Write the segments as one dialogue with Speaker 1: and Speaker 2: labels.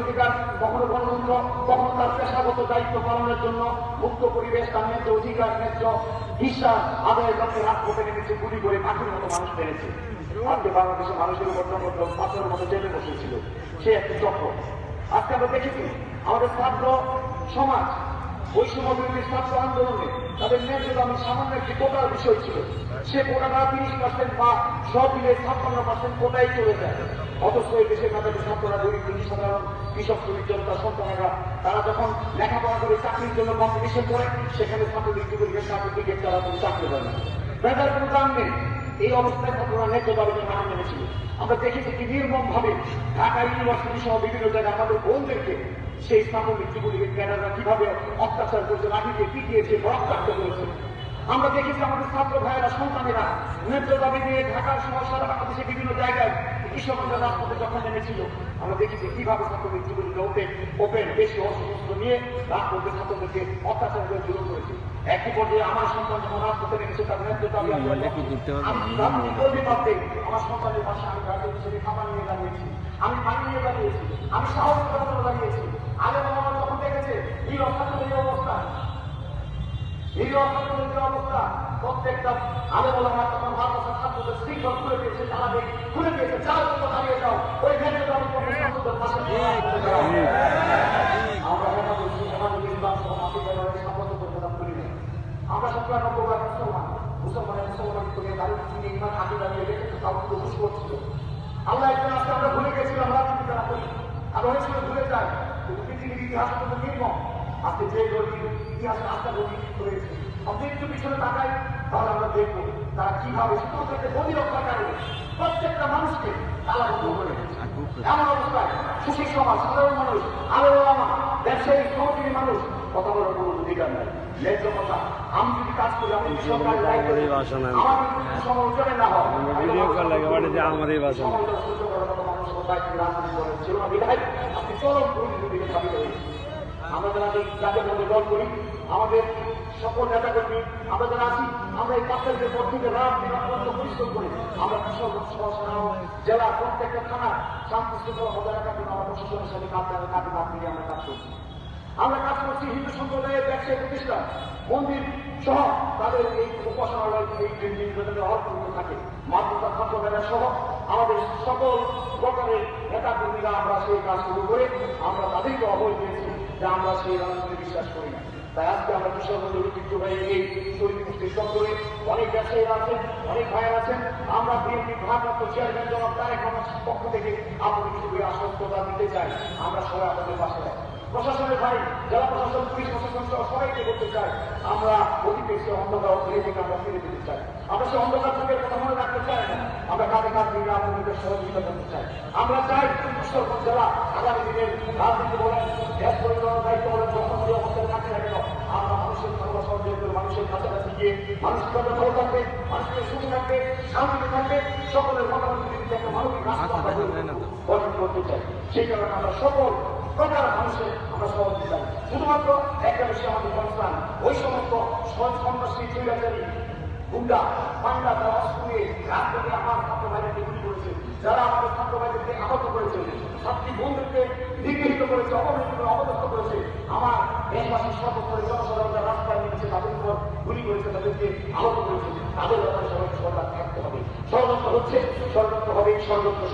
Speaker 1: অধিকার, কখনো বিশ্বাস আদায়ের লক্ষ্যে রাজপথে নেমেছে, গুলি করে পাখির মতো মানুষ মেরেছে। আজকে বাংলাদেশের মানুষের উপর পাথরের মতো চক্র। আজকে আমরা দেখেছি আমাদের ছাত্র সমাজ বৈষম্য বিরোধী ছাত্র আন্দোলনে তাদের ন্যায্য দামি সামান্য একটি কোটার বিষয় ছিল। সে কোটাটা তিরিশ পার্সেন্ট বা সব মিলে ছাপ্পান্ন পার্সেন্ট কোটাই চলে যায়। অথচ এই দেশের মেধাবী ছাত্ররা, গরিব দুঃখী, সাধারণ কৃষক, শ্রমিক, জনতা, সন্তানেরা, তারা যখন লেখাপড়া করে চাকরির জন্য কম্পিটিশন করে, সেখানে ছাত্রদের যুবলীগের সার্টিফিকেট তারা কোনো চাকরি পায় না। মেধার কোনো দাম নেই। এই অবস্থায় ছাত্ররা ন্যায্য দাবিতে মাঠে নেমেছিল আমরা দেখেছি কি নির্মম ভাবে ঢাকা ইউনিভার্সিটি সহ বিভিন্ন জায়গায় আমাদের বোনদেরকে সেই সামরিক যুবলীগের ক্যাডাররা কীভাবে অত্যাচার করছে লাঠিকে পিটিয়েছে রক্তাক্ত করেছে। আমরা দেখেছি আমাদের ছাত্র ভাইয়েরা সন্তানেরা ন্যায্য দাবি নিয়ে ঢাকার সহ সারা বাংলাদেশের বিভিন্ন জায়গায় কৃষকদের রাজপথে যখন নেমেছিল আমরা দেখেছি কীভাবে ছাত্রদের যুবলীগরা ওপেন ওপেন বেশি অসুস্থ নিয়ে রাজপথে ছাত্রদেরকে অত্যাচার করে দূর করেছে। একই পর্যায়ে আমার সন্তান যখন রাজপথে নেমেছে তার ন্যায্য দাবি আমি রাজনীতি করতে পারতে আমার সন্তানের পাশে আমি রাজনীতি হিসেবে খাবার নিয়ে দাঁড়িয়েছি। আমি পানি নিয়ে দাঁড়িয়েছি। আমি সাহস করে দাঁড়িয়েছি আগে বাবা যখন দেখেছে এই অবস্থা এই অবস্থা। এই অবস্থা প্রত্যেকটা আলে বলা হয় তখন ভারত ছাত্রদের শৃঙ্খল খুলে দিয়েছে তারা খুলে দিয়েছে। যাও তোমরা দাঁড়িয়ে যাও ওই ভেবে ছাত্রদের পাশে আমরা কথা বলছি আমাদের ইসলাম সহ মাসিক ব্যবহারে সম্মত করি না আমরা সত্তর নব্বই মুসলমান মুসলমানের মুসলমান করে দাঁড়িয়ে তিনি ইমান আগে দাঁড়িয়ে রেখেছে তাও কিন্তু খুশ করছিল। আল্লাহ একজন আজকে আমরা ভুলে গেছিলাম রাজনীতি যারা করি আর হয়েছিল ভুলে যায়। কিন্তু পৃথিবীর ইতিহাস কিন্তু নির্মম। আজকে যে গরিব ইতিহাসে আস্থা গরিব রয়েছে আপনি একটু পিছনে তাকাই তাহলে আমরা দেখব তারা কীভাবে শুধু থেকে গতি রক্ষাকারী প্রত্যেকটা মানুষকে তালা করে এমন অবস্থায় সুশীল সমাজ সাধারণ মানুষ আলো আমা ব্যবসায়ী শ্রমজীবী মানুষ কথা বলার কোনো অধিকার নাই। ন্যায্য কথা। আমি যদি কাজ করি। আমার না হয়।
Speaker 2: ভিডিও কল লাগে
Speaker 1: ছিল না বিধায় আপনি চরম হয়েছে আমরা যারা এই জাতীয় মধ্যে দল করি, আমাদের সকল নেতা কর্মী আমরা যারা আছি, আমরা এই পাঁচটাকে পর থেকে রাত অত্যন্ত পরিশ্রম করি আমরা কৃষক সহ জেলা, প্রত্যেকটা থানা শান্তি শৃঙ্খলা বজায় রাখার জন্য আমরা প্রশাসনের সাথে কাজ কাজে কাজ মিলিয়ে আমরা কাজ করছি। আমরা কাজ করছি হিন্দু সম্প্রদায়ের ব্যবসায়ী প্রতিষ্ঠান, মন্দির সহ তাদের এই উপাসনালয়, এই নির্বাচনে অর্থ থাকে। মাদ্রাসা সম্প্রদায় সহ আমাদের সকল প্রকারের নেতা কর্মীরা আমরা সেই কাজ শুরু করে, আমরা তাদেরকে অবৈধ দিয়েছি যে আমরা সেই রাজনীতি বিশ্বাস করি না। তাই আজকে আমরা কৃষকবন্ধু ঐতিহ্যবাহী এই শহীদ মুক্তির চক্করে অনেক ব্যবসায়ীরা আছেন, অনেক ভাইয়ের আছেন। আমরা বিএনপি ভারপ্রাপ্ত চেয়ারম্যান জনাব তারেক রহমানের পক্ষ থেকে আপনাদের কিছু আশ্বস্ততা দিতে চাই। আমরা সবাই আপনাদের পাশে আছি। প্রশাসনের ভাই, জেলা প্রশাসন, পুলিশ প্রশাসন সহ সবাইকে বলতে চাই, আমরা অতীতে সে অন্ধকার ধীরে থেকে আমরা ফিরে দিতে চাই। আমরা সে অন্ধকার যুগের কথা মনে রাখতে চাই না। আমরা কাঁধে কাঁধ মিলে আপনাদের সহযোগিতা করতে চাই। আমরা চাই কিশোরগঞ্জ জেলা আগামী দিনের রাজনীতি বলেন গ্যাস পরিচালনার দায়িত্ব বলেন যখন যে অবস্থায় থাকতে না কেন আমরা মানুষের সর্ব সহযোগ করে মানুষের গিয়ে মানুষের জন্য ভালো থাকবে মানুষের সুখী থাকবে সামনে থাকবে সকলের মতামত একটা মানবিক রাস্তা গঠন করতে চাই। সেই কারণে আমরা সকল প্রকার মানুষের আমরা সহযোগিতা চাই। শুধুমাত্র একটা বিষয় আমাদের সংস্থান ওই সমস্ত সন্ত্রাসী চৈরাচারী আমার ছাত্র করেছে? যারা আমাদের ছাত্র বোনদেরকে নিগৃহীত করেছে, অবহেলিত করে করেছে, আমার দেশবাসী সর্বস্তরে জনসাধারণ যারা রাস্তায় করেছে, তাদেরকে আহত করেছে। তাদের ব্যাপারে থাকতে হবে। ষড়যন্ত্র হচ্ছে, ষড়যন্ত্র হবে ষড়যন্ত্র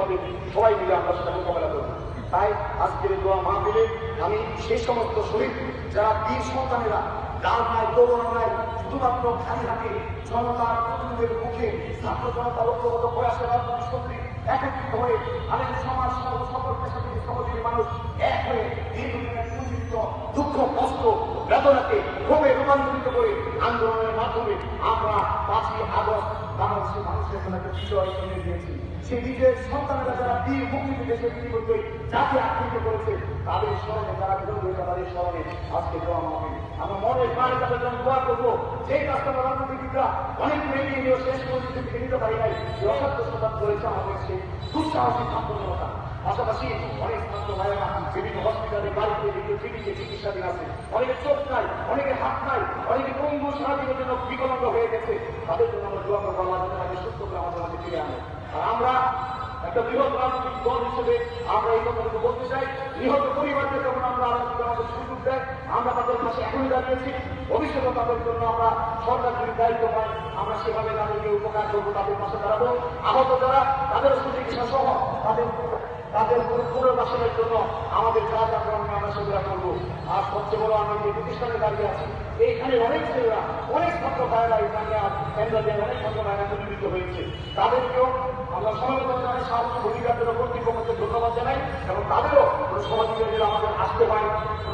Speaker 1: হবে। সবাই মিলে আমরা সেটা মোকাবেলা করব। তাই আজকের দোয়া মাহফিলে আমি সেই সমস্ত শহীদ, যারা বীর সন্তানেরা ডাল নাই দৌড় নাই, শুধুমাত্র খালি হাতে জনতার মুখে ছাত্র জনতা ঐক্যগত প্রয়াসের রাজনৈতিক শক্তি একত্রিত হয়ে আমাদের সমাজ সহ সকল সমাজের মানুষ এক হয়ে দুঃখ, কষ্ট, বেদনাকে ক্ষোভে রূপান্তরিত করে আন্দোলনের মাধ্যমে আমরা পাঁচই আগস্ট বাংলাদেশের মানুষের জন্য একটা বিজয় এনে দিয়েছি। সেই নিজের সন্তানেরা যারা বীর মুক্তিতে দেশের বিপক্ষে জাতি আক্রমিত করেছে, তাদের স্মরণে যারা বিরোধী হয়েছে তাদের স্মরণে আজকে দেওয়া হবে আমরা মনের প্রাণে তাদের জন্য দোয়া করব। সেই আমরা রাজনীতিবিদরা অনেক এগিয়ে নিয়েও শেষ পর্যন্ত থেকে নিতে পারি নাই। অসাধ্য সন্ধান করেছে আমাদের সেই দুঃসাহসিক সাম্প্রদায়তা পাশাপাশি অনেক ছাত্র ভাইয়েরা বিভিন্ন হসপিটালে বাড়িতে বিভিন্ন ক্লিনিকে চিকিৎসাধীন আছে অনেকের চোখ নাই অনেকের হাত নাই, অনেকে পঙ্গু সারাদিনের জন্য বিকলাঙ্গ হয়ে গেছে। তাদের জন্য আমরা দোয়া করব তাদের সুস্থ করে আমাদের ফিরে আনে। আর আমরা একটা বৃহৎ রাজনৈতিক দল হিসেবে আমরা এই কথাটুকু বলতে চাই। নিহত পরিবারকে যখন আমরা আমাদের সুযোগ দেয়, আমরা তাদের পাশে এখনই দাঁড়িয়েছি ভবিষ্যতে তাদের জন্য আমরা সরকার যদি দায়িত্ব পাই। আমরা সেভাবে তাদেরকে উপকার করব, তাদের পাশে দাঁড়াবো। আহত যারা, তাদের সুচিকিৎসা সহ তাদের তাদের পুনর্বাসনের জন্য আমাদের যা করণীয় আমরা সেগুলো আর সবচেয়ে বড় আমি যে প্রতিষ্ঠানে দাঁড়িয়ে আছি। এইখানে অনেক ছেলেরা, অনেক ছাত্র ভাইয়েরা এখানে কেন্দ্রে অনেক ছাত্র ভাইয়েরা প্রতিনিধিত হয়েছে। তাদেরকেও আমরা জানাই সাহায্য ভূমিকার জন্য কর্তৃপক্ষকে ধন্যবাদ জানাই এবং তাদেরও যদি আমাদের আসতে হয়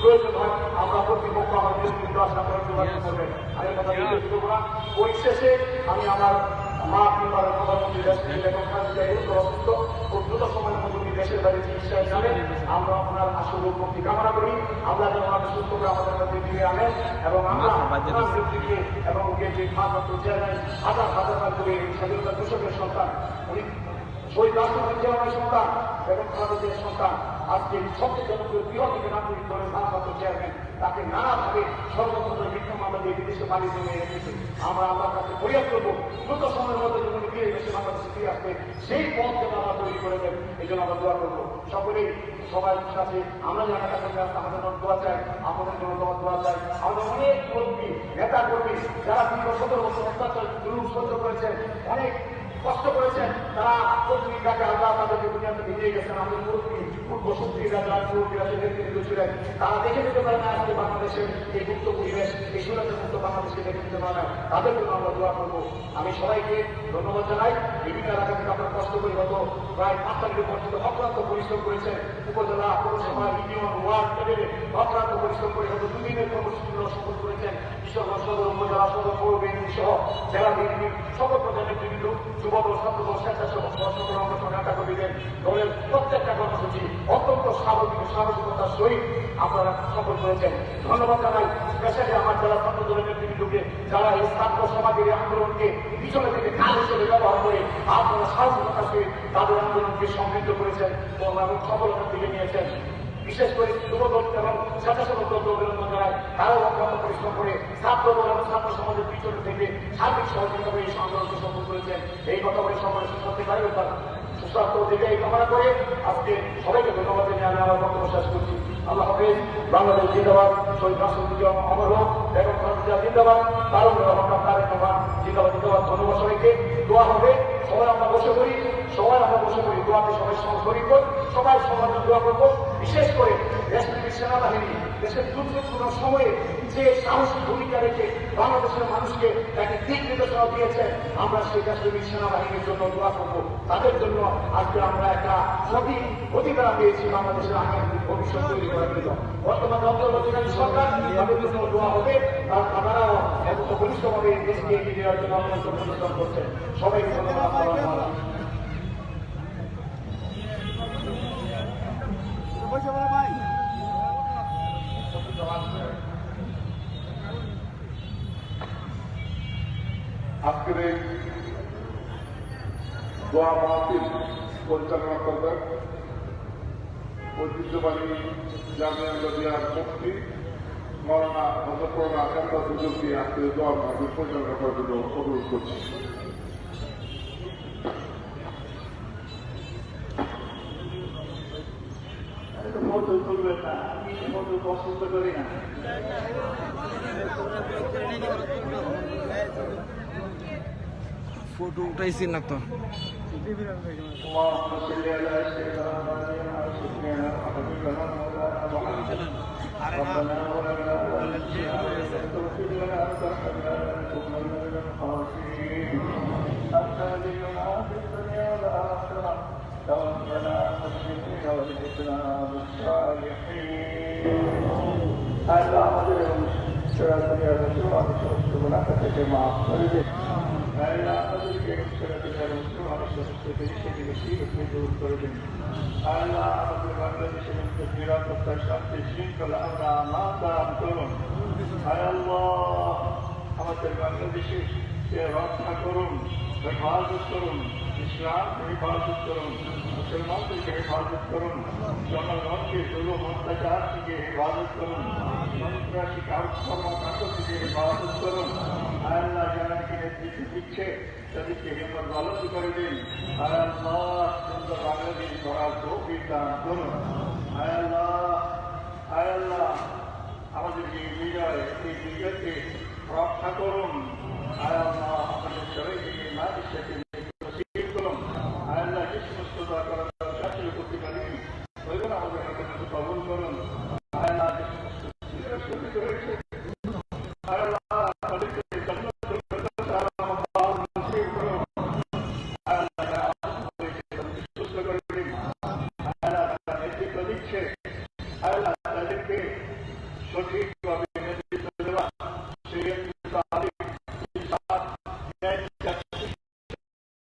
Speaker 1: প্রয়োজন হয়, আমরা কর্তৃপক্ষ আমাদের নেতৃত্ব আশা করে যোগাযোগ করবেন। আর এই কথা বলতে না। পরিশেষে আমি আমার মা পরিবারের প্রধানমন্ত্রী অসুস্থ দ্রুত সময়ের মধ্যে উনি দেশের বাইরে চিকিৎসায় যাবেন আমরা আপনার আসল মুক্তি কামনা করি আমরা যেন আমাদের সুস্থ করে আমাদের মধ্যে ফিরে আনেন এবং আমরা ওনার ব্যক্তিকে এবং যে যে ভারপ্রাপ্ত চেয়ারম্যান হাজার হাজার বার করে স্বাধীনতা কৃষকের সন্তান উনি শহীদ রাষ্ট্রপতি চেয়ারম্যানের সন্তান বেগম খালেদা সন্তান আজকে সবচেয়ে জনপ্রিয় বৃহৎ নাগরিক দলের ভারপ্রাপ্ত চেয়ারম্যান তাকে নানাভাবে সর্বত্র মিথ্যা মামলা দিয়ে বিদেশে পালিয়ে জমিয়ে রেখেছে আমরা আমার কাছে ফরিয়াদ করব। দ্রুত সময়ের মধ্যে যখন ফিরে এসে বাংলাদেশে ফিরে আসবে সেই পথ যেন আমরা তৈরি করে দেন, এই জন্য আমরা দোয়া করব। সকলেই সবাই সাথে, আমরা যারা কাছে আমাদের জন্য দোয়া চাই, আমাদের জন্য তোমার দোয়া চাই। আমাদের অনেক কর্মী, নেতা কর্মী, যারা দীর্ঘ সতেরো বছর অত্যাচার জুলুম সহ্য করেছেন, অনেক কষ্ট করেছেন, তারা পত্রিকাকে আল্লাহ তাদেরকে দুনিয়াতে ভিজিয়ে গেছেন, আমাদের মুরব্বী পূর্ব শক্তিরা যারা মুরব্বীরা যে নেতৃত্ব ছিলেন তারা দেখে নিতে পারে না আজকে বাংলাদেশের এই মুক্ত পরিবেশ এই সুরাতের মুক্ত বাংলাদেশকে দেখে নিতে পারে না তাদের জন্য আমরা দোয়া করব আমি সবাইকে ধন্যবাদ জানাই বিভিন্ন এলাকা থেকে আপনার কষ্ট করে গত প্রায় পাঁচ তারিখের পর্যন্ত অক্লান্ত পরিশ্রম করেছেন উপজেলা পৌরসভা ইউনিয়ন ওয়ার্ড লেভেলে অক্লান্ত পরিশ্রম করে গত দুদিনের কর্মসূচিগুলো সফল করেছেন সকল প্রজন্মের বিভিন্ন যুবদল স্বেচ্ছাসেবক দলের প্রত্যেকটা কর্মসূচি অত্যন্ত স্বাভাবিক সাহসিকতার সহিত আপনারা সফল করেছেন ধন্যবাদ জানাই স্পেশালি আমার জেলা ছাত্র দলের নেতৃবৃন্দকে যারা এই ছাত্র সমাজের আন্দোলনকে পিছনে থেকে কাজ হিসেবে ব্যবহার করে আপনারা সাহসিকতার সহিত তাদের আন্দোলনকে সমৃদ্ধ করেছেন এবং সফলতার দিকে নিয়েছেন। বিশেষ করে যুবদল এবং স্বেচ্ছাসেবক দলকে অভিনন্দন জানাই। তারাও অত্যন্ত পরিশ্রম করে ছাত্র দল এবং ছাত্র সমাজের পিছনে থেকে সার্বিক সহযোগিতা করে এই আন্দোলনকে সফল করেছেন। এই কথা বলে সকলে সুস্বাস্থ্য পারি সুস্বাস্থ্য দিকে এই কামনা করে আজকে সবাইকে ধন্যবাদ জানিয়ে আমি আমার বক্তব্য শেষ করছি। আল্লাহ হাফিজ, বাংলাদেশ জিন্দাবাদ, শহীদ রাষ্ট্রপতি অমর হোক, বেগম খালেদা জিন্দাবাদ তার রহমান, তারেক রহমান জিন্দাবাদ জিন্দাবাদ। ধন্যবাদ সবাইকে। দোয়া হবে, সবাই আমরা বসে করি সবাই আমরা বসে করি দোয়াতে সবাই শরীর করি সবাই সমাজে দোয়া করব, বিশেষ করে দেশটির সেনাবাহিনী, দেশের দুর্যোগপূর্ণ সময়ে যে সাহসী ভূমিকা রেখে বাংলাদেশের মানুষকে একটা দিক নির্দেশনা দিয়েছে, আমরা সেই দেশটির সেনাবাহিনীর জন্য দোয়া করব। তাদের জন্য আজকে আমরা একটা সঠিক অধিকার পেয়েছি বাংলাদেশের আগামী ভবিষ্যৎ তৈরি করার জন্য। বর্তমানে অন্তর্বর্তীকালীন সরকার, তাদের জন্য দোয়া হবে, আর তারাও এত ঘনিষ্ঠভাবে দেশকে এগিয়ে নেওয়ার জন্য প্রদর্শন করছেন। সবাইকে ধন্যবাদ
Speaker 3: আজকের এই দোয়া মাহফিল পরিচালনা করবেন ঐতিহ্যবাহী জামিয়া নদিয়ার মুক্তি মৌলানা হজরতনা কান্দা হুজুরকে আজকে দোয়া মাহফিল পরিচালনা করার জন্য অনুরোধ করছি।
Speaker 1: ফটো তুলবেন না আমি ফটো পছন্দ করি না
Speaker 2: ফটো উঠাইছি না তো
Speaker 3: اللهم صل على سيدنا محمد وعلى سيدنا حبيبنا مولانا محمد ربنا আল্লাহ আমাদের এবং সরাসরি আলোচনা আমাদের সমস্ত গোলাপ থেকে মাফ করে দেন আল্লাহ আমাদেরকে সরাসরি আলোচনা আমাদের সমস্ত জিনিসের বিরুদ্ধে দূর করে দেন আল্লাহ রক্ষা করুন হেফাজত করুন ইসলামকে হেফাজত করুন মুসলমানদেরকে হেফাজত করুন জনগণকে জুলুম অত্যাচার থেকে হেফাজত করুন সন্ত্রাসী কর্মকাণ্ড থেকে হেফাজত করুন আল্লাহ যারা নাকি নেতৃত্ব দিচ্ছে, তাদেরকে হেফাজ গলত করে দিন। আল্লাহ সুন্দর বাংলাদেশ করার তৌফিক দান করুন।